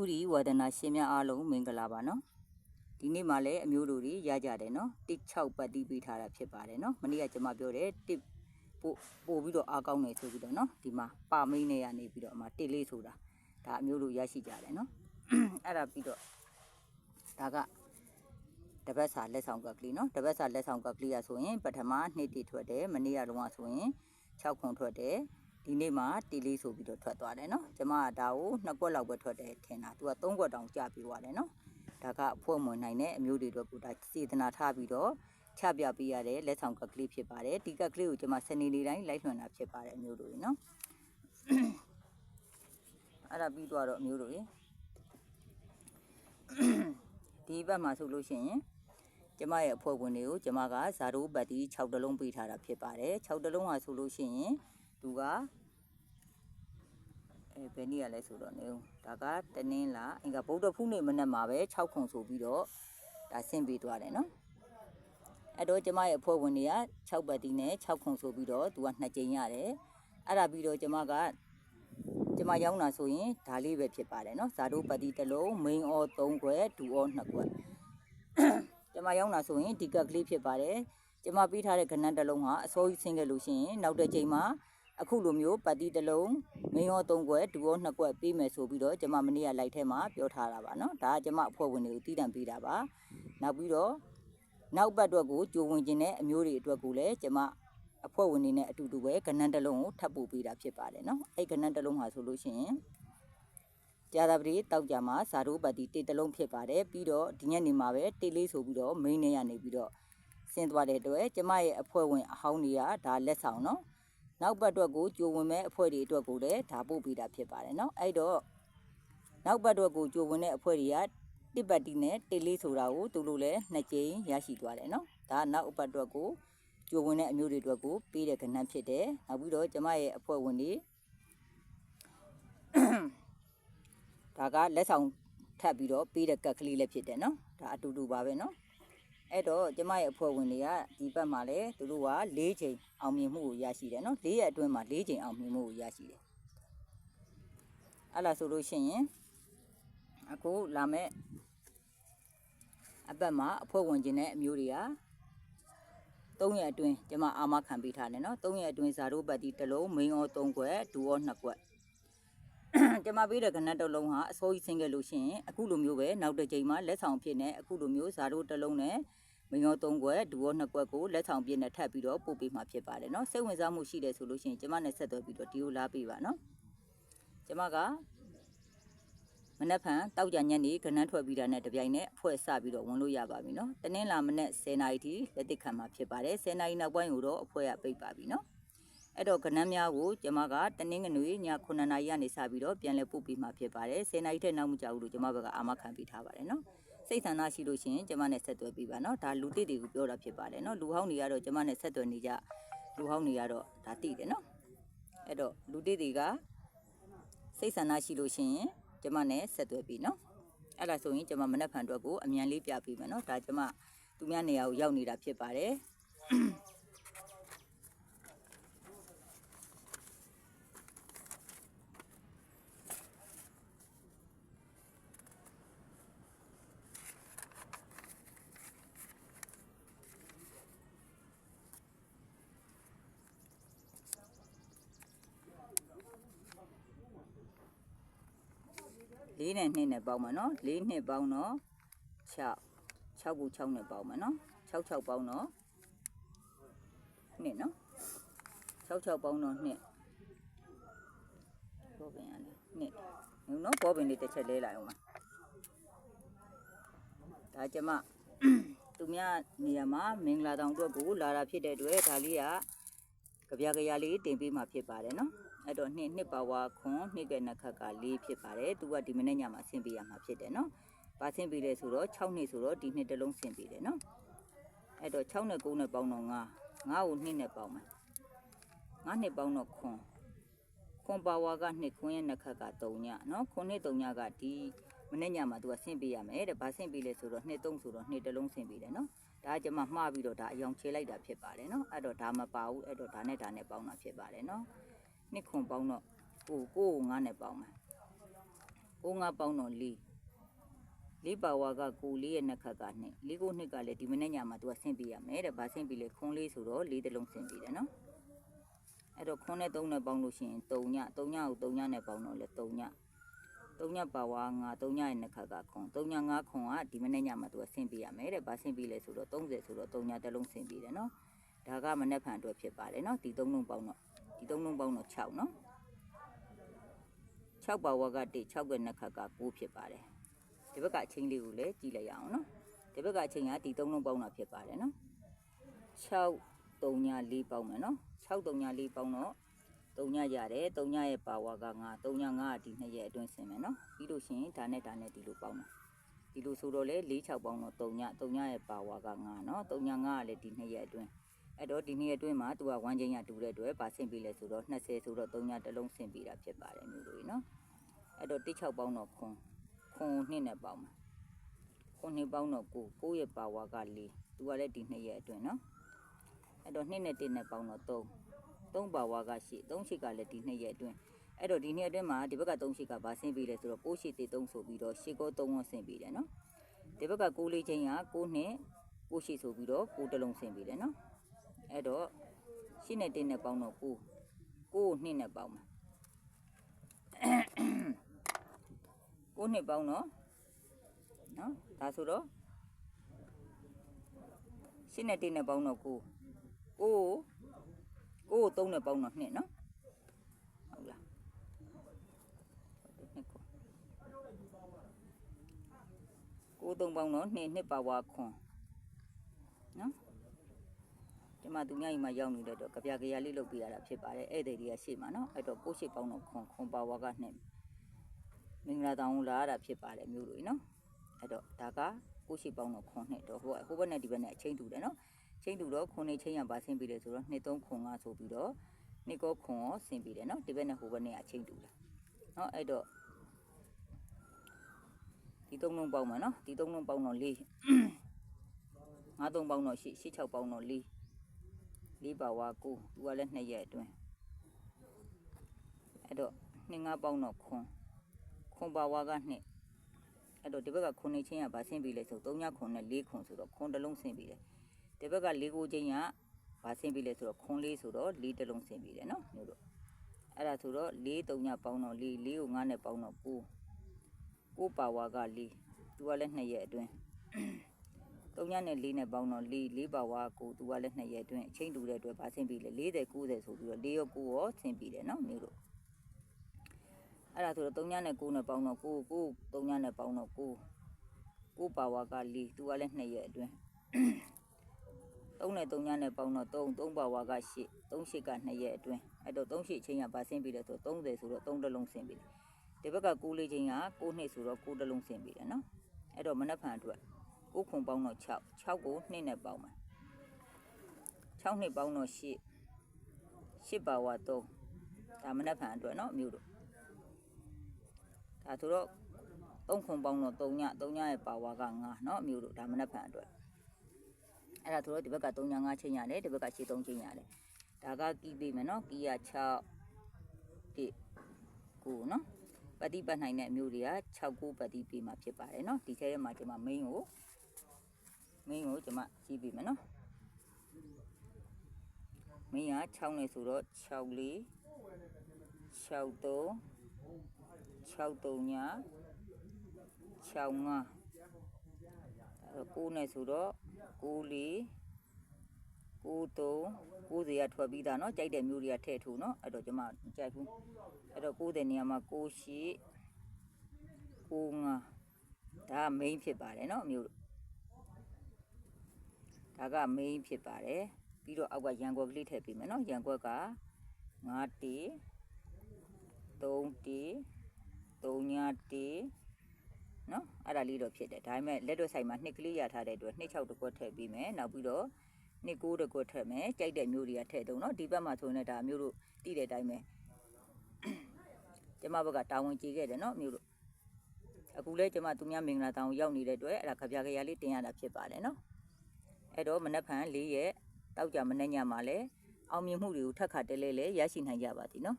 သူဒီဝါဒနာရှင်များအားလုံးမင်္ဂလာပါနော်ဒီနေ့မှလည်းအမျိုးတို့တွေရကြတယ်နော်တစ်6ပတ်တီးပေးထားတာဖြစ်ပါတယ်နော်မနေ့ကကျွန်မပြောတယ်တစ်ပို့ပို့ပြီးတော့အားကောင်းတယ်ဆိုပြီးတော့နော်ဒီမှာပါမိန်နဲ့ကနေပြီးတော့အမတစ်လေးဆိုတာဒါအမျိုးတို့ရရှိကြတယ်နော်အဲ့ဒါပြီးတော့ဒါကတပတ်စာလက်ဆောင်ကကလေးနော်တပတ်စာလက်ဆောင်ကကလေးရဆိုရင်ပထမနှစ်တီထွက်တယ်မနေ့ကလုံးဝဆိုရင်6ခွန်ထွက်တယ် ဒီနေ့မှတီလေးဆိုပြီးတော့ထွက်သွားတယ်နော်ကျမကဒါကိုနှစ်ကွက်လောက်ပဲထွက်တယ်ထင်တာသူကသုံးကွက်တောင်ကြာပြီးသွားတယ်နော်ဒါကဖွဲ့မွန်နိုင်တဲ့အမျိုးတွေတော့ကိုဒါစေတနာထားပြီးတော့ချပြပေးရတဲ့လက်ဆောင်ကကလေးဖြစ်ပါတယ်ဒီကကလေးကိုကျမစနေနေ့တိုင်းလိုက်လွှင့်တာဖြစ်ပါတယ်အမျိုးတို့ရေနော်အဲ့ဒါပြီးသွားတော့အမျိုးတို့ရေဒီဘက်မှာဆိုလို့ရှိရင်ကျမရဲ့အဖွဲ့ဝင်တွေကိုကျမကဇာတိုးပတ်တီ6တလုံးပေးထားတာဖြစ်ပါတယ်6တလုံးဟာဆိုလို့ရှိရင် သူကအဲဘယ်နည်းရလဲဆိုတော့နေဦးဒါကတနင်းလာအင်္ဂါဗုဒ္ဓဖူးနေ့မနက်မှာပဲ6ခုဆိုပြီးတော့ဒါဆင့်ပေးသွားတယ်နော်အဲ့တော့ကျမရဲ့အဖွဲ့ဝင်တွေက6ပတ်တီနဲ့6ခုဆိုပြီးတော့သူက2ကြိမ်ရတယ်အဲ့ဒါပြီးတော့ကျမကကျမရောက်လာဆိုရင်ဒါလေးပဲဖြစ်ပါတယ်နော်ဇာတိုပတ်တီတစ်လုံး main or 3ခွက်ဒူ or 2ခွက်ကျမရောက်လာဆိုရင်ဒီကက်ကလေးဖြစ်ပါတယ်ကျမပေးထားတဲ့ခဏတစ်လုံးဟာအစိုးရဆင်းခဲ့လို့ရှိရင်နောက်တစ်ချိန်မှာ အခုလိုမျိုးပတ်တီးတစ်လုံးမင်းရော၃ကွက်ဒူရော၂ကွက်ပေးမယ်ဆိုပြီးတော့ကျွန်မမနေ့ကလိုက်ထဲမှာပြောထားတာပါနော်ဒါကကျွန်မအဖွဲ့ဝင်တွေကိုတည်တံပေးတာပါနောက်ပြီးတော့နောက်ပတ်အတွက်ကိုကြိုဝင်ခြင်းနဲ့အမျိုးတွေအတွက်ကိုလည်းကျွန်မအဖွဲ့ဝင်တွေနဲ့အတူတူပဲကဏ္ဍတစ်လုံးကိုထပ်ပို့ပေးတာဖြစ်ပါတယ်နော်အဲ့ကဏ္ဍတစ်လုံးဟာဆိုလို့ရှိရင်ကြာသပတေးတောက်ကြမှာဇာတို့ပတ်တီတေတလုံးဖြစ်ပါတယ်ပြီးတော့ဒီညနေမှာပဲတေလေးဆိုပြီးတော့ main နဲ့ရနေပြီးတော့ဆင်းသွားတဲ့အတွက်ကျမရဲ့အဖွဲ့ဝင်အဟောင်းတွေကဒါလက်ဆောင်နော် နောက်ပတ်အတွက်ကိုကြိုဝင်မဲ့အဖွဲ့တွေအတွက်ကိုလည်းဒါပို့ပေးတာဖြစ်ပါတယ်เนาะအဲ့တော့နောက်ပတ်အတွက်ကိုကြိုဝင်တဲ့အဖွဲ့တွေကတစ်ပတ်တီနဲ့တေလေးဆိုတာကိုသူတို့လည်းနှစ်ကြိမ်ရရှိသွားတယ်เนาะဒါနောက်ပတ်အတွက်ကိုကြိုဝင်တဲ့အမျိုးတွေအတွက်ကိုပေးတဲ့ကဏ္ဍဖြစ်တယ်နောက်ပြီးတော့ကျမရဲ့အဖွဲ့ဝင်တွေဒါကလက်ဆောင်ထပ်ပြီးတော့ပေးတဲ့ကက်ကလေးလည်းဖြစ်တယ်เนาะဒါအတူတူပါပဲเนาะ အဲ့တော့ကျမရဲ့အဖွဲ့ဝင်တွေကဒီဘက်မှာလည်းသူတို့က၄ချိန်အောင်မြင်မှုကိုရရှိတယ်နော်၄ရက်အတွင်းမှာ၄ချိန်အောင်မြင်မှုကိုရရှိတယ်အဲ့လားဆိုလို့ရှိရင်အခုလာမဲ့အပတ်မှာအဖွဲ့ဝင်ခြင်းတဲ့အမျိုးတွေက၃ရက်အတွင်းကျမအာမခံပေးထားတယ်နော်၃ရက်အတွင်းဇာတို့ပတ်တီတလုံးမိန်အော၃ခွက်ဒူအော၂ခွက်ကျမပေးတဲ့ကဏ္ဍတလုံးဟာအစိုးရဆင်းခဲ့လို့ရှိရင်အခုလိုမျိုးပဲနောက်တစ်ချိန်မှာလက်ဆောင်ဖြစ်နေအခုလိုမျိုးဇာတို့တလုံးနဲ့ မင်းရော၃ကွက်ဒူရော၂ကွက်ကိုလက်ဆောင်ပြည့်နဲ့ထပ်ပြီးတော့ပို့ပေးမှာဖြစ်ပါတယ်နော်စိတ်ဝင်စားမှုရှိတယ်ဆိုလို့ရှိရင်ကျမနဲ့ဆက်သွယ်ပြီးတော့ဒီကိုလာပေးပါနော်ကျမကမနက်ဖန်တောက်ကြညက်နေခဏထွက်ပြီးတာနဲ့တပြိုင်နက်အဖွဲဆပြီးတော့ဝင်လို့ရပါပြီနော်တနင်္လာမနက်10:00နာရီထိလက်တစ်ခံမှာဖြစ်ပါတယ်10:00နာရီနောက်ပိုင်းကိုတော့အဖွဲကပိတ်ပါပြီနော်အဲ့တော့ကဏန်းများကိုကျမကတနင်္ဂနွေည9:00နာရီကနေစပြီးတော့ပြန်လည်ပို့ပေးမှာဖြစ်ပါတယ်10:00နာရီထက်နောက်မကြဘူးလို့ကျမဘက်ကအာမခံပေးထားပါတယ်နော် စိတ်ဆန္ဒရှိလို့ရှိရင်ကျမနဲ့ဆက်သွယ်ပေးပါနော်ဒါလူတစ်တွေကိုပြောတာဖြစ်ပါတယ်နော်လူဟောင်းတွေကတော့ကျမနဲ့ဆက်သွယ်နေကြလူဟောင်းတွေကတော့ဒါသိတယ်နော်အဲ့တော့လူတစ်တွေကစိတ်ဆန္ဒရှိလို့ရှိရင်ကျမနဲ့ဆက်သွယ်ပေးနော်အဲ့ဒါဆိုရင်ကျမမနက်ဖြန်အတွက်ကိုအမြန်လေးပြပေးမယ်နော်ဒါကျမသူများနေရာကိုရောက်နေတာဖြစ်ပါတယ် ၄နဲ့2နဲ့ပေါင်းမယ်နော်၄နှစ်ပေါင်းတော့6 6ကို6နဲ့ပေါင်းမယ်နော်6 6ပေါင်းတော့2နော်6 6ပေါင်းတော့2ဘောပင်ရလေ2နော်ဘောပင်လေးတစ်ချက်လဲလိုက်အောင်ပါဒါကျမသူများနေရာမှာမင်္ဂလာတောင်အတွက်ကိုလာတာဖြစ်တဲ့အတွက်ဒါလေးကကြပြကြရလေးတင်ပေးမှဖြစ်ပါတယ်နော် အဲ့တော့နှစ်နှစ်ပါဝါခွန်နှစ်ကနှစ်ခက်က၄ဖြစ်ပါတယ်သူကဒီမနေ့ညမှာဆင်းပေးရမှာဖြစ်တယ်နော်။ဘာဆင်းပေးလဲဆိုတော့6နှစ်ဆိုတော့ဒီနှစ်တစ်လုံးဆင်းပေးတယ်နော်။အဲ့တော့6နဲ့9နဲ့ပေါင်းတော့9 9ကို2နဲ့ပေါင်းမယ်။9နှစ်ပေါင်းတော့ခွန်ခွန်ပါဝါကနှစ်ခွန်ရဲ့နှစ်ခက်က3ညနော်ခွန်နှစ်3ညကဒီမနေ့ညမှာသူကဆင်းပေးရမယ်တဲ့။ဘာဆင်းပေးလဲဆိုတော့နှစ်3ဆိုတော့နှစ်တစ်လုံးဆင်းပေးတယ်နော်။ဒါကကျွန်မမှားပြီးတော့ဒါအယောင်ချေလိုက်တာဖြစ်ပါတယ်နော်။အဲ့တော့ဒါမပါဘူးအဲ့တော့ဒါနဲ့ဒါနဲ့ပေါင်းတာဖြစ်ပါတယ်နော်။ နှစ်ခွန်ပေါင်းတော့ကိုကိုကိုငါးနဲ့ပေါင်းမယ်ကိုငါပေါင်းတော့၄လေးပါဝါကကိုလေးရဲ့နှစ်ခတ်ကနှစ်လေးကိုနှစ်ကလည်းဒီမနေ့ညမှာသူကဆင်းပေးရမယ်တဲ့ဗာဆင်းပေးလေခွန်းလေးဆိုတော့လေးတစ်လုံးဆင်းပေးတယ်နော်အဲ့တော့ခွန်းနဲ့သုံးနဲ့ပေါင်းလို့ရှိရင်3ည3ညကို3ညနဲ့ပေါင်းတော့လေ3ည3ညပါဝါငါ3ညရဲ့နှစ်ခတ်ကခွန်း3ည5ခွန်းကဒီမနေ့ညမှာသူကဆင်းပေးရမယ်တဲ့ဗာဆင်းပေးလေဆိုတော့30ဆိုတော့3ညတစ်လုံးဆင်းပေးတယ်နော်ဒါကမနေ့ဖန်အတွက်ဖြစ်ပါတယ်နော်ဒီ3လုံးပေါင်းတော့ ဒီ3လုံးပေါင်းတော့6နော်6ပါဝါက1 6ရဲ့နှစ်ခတ်က9ဖြစ်ပါတယ်ဒီဘက်ကအချင်းလေးကိုလည်းကြည့်လိုက်ရအောင်နော်ဒီဘက်ကအချင်းကဒီသုံးလုံးပေါင်းတာဖြစ်ပါတယ်နော်6 3ည4ပေါင်းမယ်နော်6 3ည4ပေါင်းတော့3ညရတယ်3ညရဲ့ပါဝါက9 3ည9ကဒီနှစ်ရဲ့အတွင်းဆင်မယ်နော်ပြီးလို့ရှိရင်ဒါနဲ့ဒါနဲ့ဒီလိုပေါင်းတာဒီလိုဆိုတော့လေ4 6ပေါင်းတော့3ည3ညရဲ့ပါဝါက9နော်3ည9ကလည်းဒီနှစ်ရဲ့အတွင်း အဲ့တော့ဒီနေ့အတွင်းမှာသူက1ချင်းရတူတဲ့အတွက်ပါဆင်ပြီးလဲဆိုတော့20ဆိုတော့3ညတစ်လုံးဆင်ပြီးတာဖြစ်ပါတယ်မျိုးလိုကြီးနော်အဲ့တော့1 6ပေါင်းတော့ခွန်ခွန်နှစ်နဲ့ပေါင်းမှာခွန်နှစ်ပေါင်းတော့ကိုကိုရဲ့ပါဝါက၄သူကလည်းဒီနှစ်ရဲ့အတွင်းနော်အဲ့တော့နှစ်နဲ့တစ်နဲ့ပေါင်းတော့3 3ပါဝါကရှိ3ရှိကလည်းဒီနှစ်ရဲ့အတွင်းအဲ့တော့ဒီနှစ်အတွင်းမှာဒီဘက်က3ရှိကဘာဆင်းပြီးလဲဆိုတော့6ရှိသေး3ဆိုပြီးတော့ရှေကော3ဝဆင်းပြီးတယ်နော်ဒီဘက်က6လေးချင်းက6နှစ်6ရှိဆိုပြီးတော့6တလုံးဆင်းပြီးတယ်နော် အဲ့တော့ရှိနဲ့တစ်နဲ့ပေါင်းတော့9 9နှစ်နဲ့ပေါင်းမှာကိုနှစ်ပေါင်းတော့နော်ဒါဆိုတော့ရှင်းနဲ့တင်းနဲ့ပေါင်းတော့ကိုကိုကိုကိုသုံးနဲ့ပေါင်းတော့နှစ်နော်ဟုတ်လားနှစ်ကိုကိုသုံးပေါင်းတော့နှစ်နှစ်ပါဝါခွန်နော် ဒီမှာသူများကြီးမှာရောက်နေတဲ့တော့ကြပြကြရလေးလုပ်ပြရတာဖြစ်ပါတယ်ဧည့်သည်တွေကရှေ့မှာနော်အဲ့တော့ကိုရှိပေါင်းတော့ခွန်ခွန်ပါဝါကနှစ်မင်္ဂလာတောင်လာရတာဖြစ်ပါတယ်မျိုးလိုနော်အဲ့တော့ဒါကကိုရှိပေါင်းတော့ခွန်နှစ်တော့ဟိုဟိုဘက်နဲ့ဒီဘက်နဲ့အချင်းတူတယ်နော်ချင်းတူတော့ခွန်နေချင်းရပါဆင်းပြီးတယ်ဆိုတော့နှစ်သုံးခွန်ကဆိုပြီးတော့နှစ်ကောခွန်ရောဆင်းပြီးတယ်နော်ဒီဘက်နဲ့ဟိုဘက်နဲ့အချင်းတူလားနော်အဲ့တော့ဒီသုံးလုံးပေါင်းမှာနော်ဒီသုံးလုံးပေါင်းတော့၄ငါးသုံးပေါင်းတော့၈၈၆ပေါင်းတော့၄ ၄ပါဝါ9သူကလည်း2ရက်အတွင်းအဲ့တော့2ငါးပေါင်းတော့ခွန်ခွန်ပါဝါကနှစ်အဲ့တော့ဒီဘက်ကခွန်နေချင်းကဗာဆင်းပြီးလဲဆို3ညခွန်နဲ့4ခွန်ဆိုတော့ခွန်တစ်လုံးဆင်းပြီးတယ်ဒီဘက်က4ကိုချင်းကဗာဆင်းပြီးလဲဆိုတော့ခွန်လေးဆိုတော့4တစ်လုံးဆင်းပြီးတယ်နော်မျိုးတို့အဲ့ဒါဆိုတော့4 3ညပေါင်းတော့4 4ကို9နဲ့ပေါင်းတော့9 9ပါဝါက4သူကလည်း2ရက်အတွင်း 3ညနဲ့4နဲ့ပေါင်းတော့4 4ပါဝါကိုသူကလည်း2ရက်အတွင်းအချိန်တူတဲ့အတွက်ဗာဆင်းပြီးလဲ40 90ဆိုပြီးတော့4ရော9ရောဆင်းပြီးတယ်နော်မျိုးတို့အဲ့ဒါဆိုတော့3ညနဲ့9နဲ့ပေါင်းတော့9 9 3ညနဲ့ပေါင်းတော့9 9ပါဝါက4သူကလည်း2ရက်အတွင်း3နဲ့3ညနဲ့ပေါင်းတော့3 3ပါဝါက8 3 8က2ရက်အတွင်းအဲ့တော့3 8ချင်းကပါဆင်းပြီးတယ်ဆိုတော့30ဆိုတော့3တစ်လုံးဆင်းပြီးတယ်ဒီဘက်က9လေးချင်းက9နှစ်ဆိုတော့9တစ်လုံးဆင်းပြီးတယ်နော်အဲ့တော့မနက်ဖြန်အတွက် 9ခွန်ပေါင်းတော့6 6ကို2နဲ့ပေါင်းမယ်6နှစ်ပေါင်းတော့8 8ပါဝါ3ဒါမနက်ဖြန်အတွက်နော်အမျိုးတို့ ဒါဆိုတော့3ခွန်ပေါင်းတော့3ည3ညရဲ့ပါဝါက9เนาะအမျိုးတို့ဒါမနက်ဖြန်အတွက်အဲ့ဒါဆိုတော့ဒီဘက်က3ည5ချင်းရတယ်ဒီဘက်ကရှေ့3ချင်းရတယ်ဒါကကီးပေးမယ်เนาะကီးက6 1 9เนาะပฏิပတ်နိုင်တဲ့အမျိုးတွေက6 9ပฏิပေးမှာဖြစ်ပါတယ်เนาะဒီထဲထဲမှာကျွန်မ main ကို main ကိုကျွန်မကြီးပေးမယ်เนาะ main က6နဲ့ဆိုတော့6 4 6 3 6 3ည6 5အဲ့9နဲ့ဆိုတော့9 4 9 3 90ရထွက်ပြီးသားเนาะကြိုက်တဲ့မျိုးတွေကထည့်ထိုးเนาะအဲ့တော့ကျွန်မကြိုက်ဘူးအဲ့တော့90နေရာမှာ9 8 9 5ဒါ main ဖြစ်ပါတယ်เนาะမျိုး ဒါက main ဖြစ်ပါတယ်ပြီးတော့အောက်ကရန်ကွက်ကလေးထည့်ပေးမယ်နော်ရန်ကွက်က9တီ3တီ3ညာတီနော်အဲ့ဒါလေးတော့ဖြစ်တယ်ဒါပေမဲ့လက်တော့ဆိုင်မှာနှစ်ကလေးရထားတဲ့အတွက်နှစ်6တကွက်ထည့်ပေးမယ်နောက်ပြီးတော့နှစ်9တကွက်ထည့်မယ်ကြိုက်တဲ့မျိုးတွေကထည့်သုံးနော်ဒီဘက်မှာဆိုရင်လည်းဒါမျိုးတို့တိတဲ့အတိုင်းပဲကျမဘက်ကတာဝန်ကြီးခဲ့တယ်နော်မျိုးတို့အခုလဲကျမသူများမင်္ဂလာတောင်ရောက်နေတဲ့အတွက်အဲ့ဒါခပြခရလေးတင်ရတာဖြစ်ပါတယ်နော် အဲ့တော့မနက်ဖြန်၄ရက်တောက်ကြမနေ့ညမှာလဲအောင်မြင်မှုတွေကိုထက်ခါတဲလဲလဲရရှိနိုင်ကြပါသည်နော်